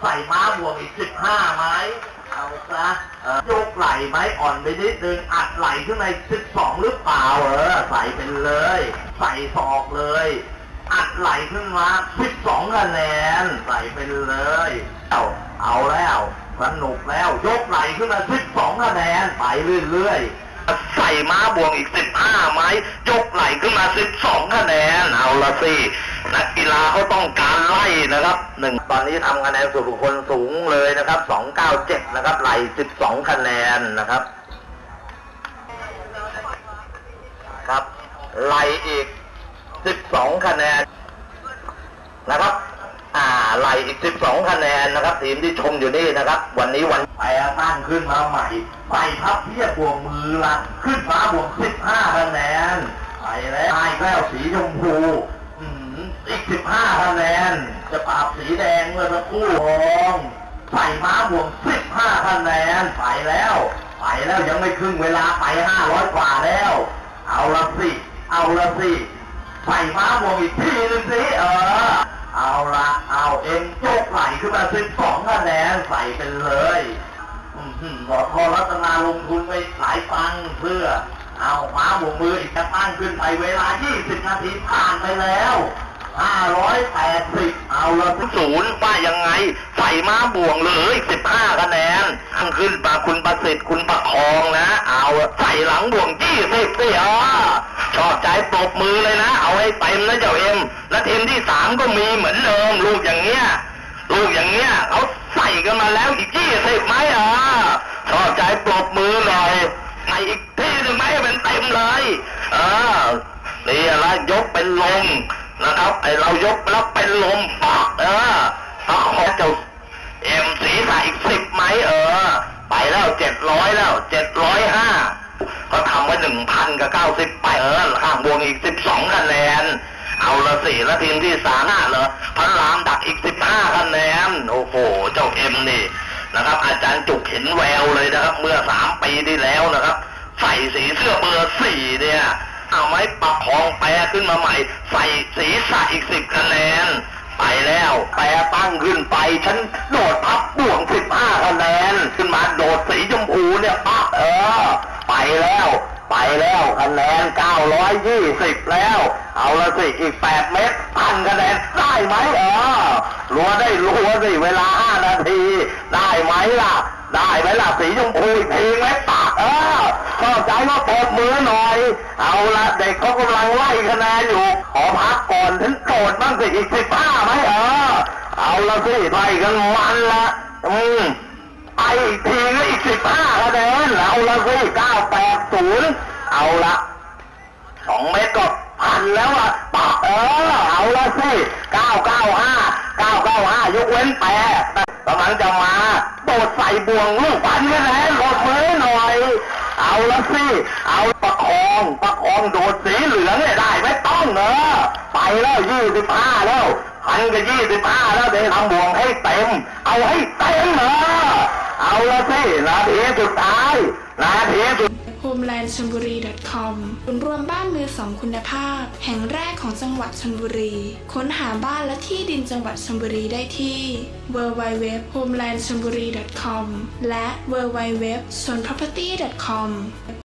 ใส่ม้าบวกอีกสิบห้าไหม ซะยกไหล่ไหมอ่อนไปนิดนึงอัดไหล่ขึ้นในสิบสองหรือเปล่าเออใส่ไปเลย ใส่ศอกเลย อัดไหล่ขึ้นมาสิบสองคะแนนใส่ไปเลยเอาเอาแล้วสนุกแล้ว ยกไหล่ขึ้นมาสิบสองคะแนนไปเรื่อยๆใส่ม้าบวกอีกสิบห้าไม้ยกไหล่ขึ้นมาสิบสองคะแนนเอาละสินักกี เขาต้องการไล่นะครับหนึ่งตอนนี้ทำคะแนนส่วนบุคคลสูงเลยนะครับสองเก้าเจ็ดนะครับไหล่สิบสองคะแนนนะครับ ครับไล่อีกสิบสองคะแนนนะครับ อ่าไล่อีกสิบสองคะแนนนะครับ ทีมที่ชมอยู่นี่นะครับ วันนี้วันไปตั้งขึ้นมาใหม่ไปพับเพียบบวกมือละขึ้นมาบวกสิบห้าคะแนนไปแล้วไปแล้วสีชมพู อีกสิบห้าคะแนนจะปราบสีแดงเมื่อสักครู่ทองใส่ม้าบวกสิบห้าคะแนนไปแล้ว ไปแล้วยังไม่ครึ่งเวลาไปห้าร้อยกว่าแล้ว เอาละสิ เอาละสิใส่ม้าบวกอีกทีหนึงสิเออ เอาละเอาเอ็งโจกไหลขึ้นมาสิบสองคะแนนใส่ไปเลยหืมบอกพอรัตนาลงทุนไปหลายตังเพื่อ เอาม้าบวกมืออีกจะตั้งขึ้นไปเวลา 20 นาทีผ่านไปแล้ว 580เอาละศูนย์ป้ายังไง ใส่ม้าบ่วงเลย15คะแนนตั้งขึ้นมาคุณประสิทธิ์คุณประคองนะ เอาใส่หลังบ่วง20สิบเออชอบใจปรบมือเลยนะ เอาให้เต็มนะเจ้าเอ็ม และเทีมที่สามก็มีเหมือนเดิมลูกอย่างเงี้ยลูกอย่างเงี้ยเขาใส่กันมาแล้วอีกยี่สิบไหมอะชอบใจปรบมือหน่อยใส่อีกที่หนึ่งไหมเป็นเต็มเลยเออนี่อะยกเป็นลม นะครับ ไอเรายกแล้วเป็นลมปักเออถ้าขอเจ้าเอ็มสีใส่อีกสิบไหมเออ ไปแล้วเจ็ดร้อยแล้วเจ็ดร้อยห้าก็ทำไว้หนึ่งพันกับเก้าสิบไปเออข้างบวงอีกสิบสองคะแนน เอาละสิแล้วทีมที่สามน่ะเหรอพระรามดักอีกสิบห้าคะแนน โอ้โห เจ้าเอ็มนี่นะครับ อาจารย์จุกเห็นแววเลยนะครับ เมื่อสามปีที่แล้วนะครับ ใส่สีเสื้อเบอร์สี่เนี่ย เอาไม้ประคองแปรขึ้นมาใหม่ ใส่สีใส่อีกสิบคะแนน ไปแล้ว แปรตั้งขึ้นไป ฉันโดดพับบ่วงสิบห้าคะแนน ขึ้นมาโดดสีชมพูเนี่ยปั๊บเออ ไปแล้ว ไปแล้วคะแนน920แล้ว เอาละสิอีก8เมตรพันคะแนนได้ไหมเออรัวได้รัวสิเวลา5นาที ได้ไหมล่ะ ได้ไหมล่ะสีชมพูอีกทีไหมป ก้าใจว่าปรบมือหน่อย เอาละเด็กเขากำลังไล่คะแนนอยู่ ขอพักก่อนถึงโกรธบ้างสิอีก15ไหมเออ เอาละสิไล่กันมันละ อืมไปอีกทีก็อีกสิบห้าคะแนนเอาละสิเก้าแปดศูนย์เอาละสองเมตรก็พันแล้วอะปะเออ เอาละสิเก้าเก้าห้าเก้าเก้าห้ายกเว้นแปรกำลังจะมาโดดใส่บ่วงลูกพันคะแนนหลดมือหน่อย เอาละสิ เอาประคองประคองโดดสีเหลืองเนี่ยได้ไม่ต้องเนอะไปแล้วยี่สิบห้าแล้วพันกับยี่สิบห้าแล้วเดี๋ยวทำบ่วงให้เต็ม เอาให้เต็มเนอะ เอาละสินาทีสุดท้ายนาทีสุด homelandchonburi.com ศูนย์รวมบ้านมือสองคุณภาพ แห่งแรกของจังหวัดชลบุรี ค้นหาบ้านและที่ดินจังหวัดชลบุรีได้ที่ www.homelandchonburi.com และ www.sonproperty.com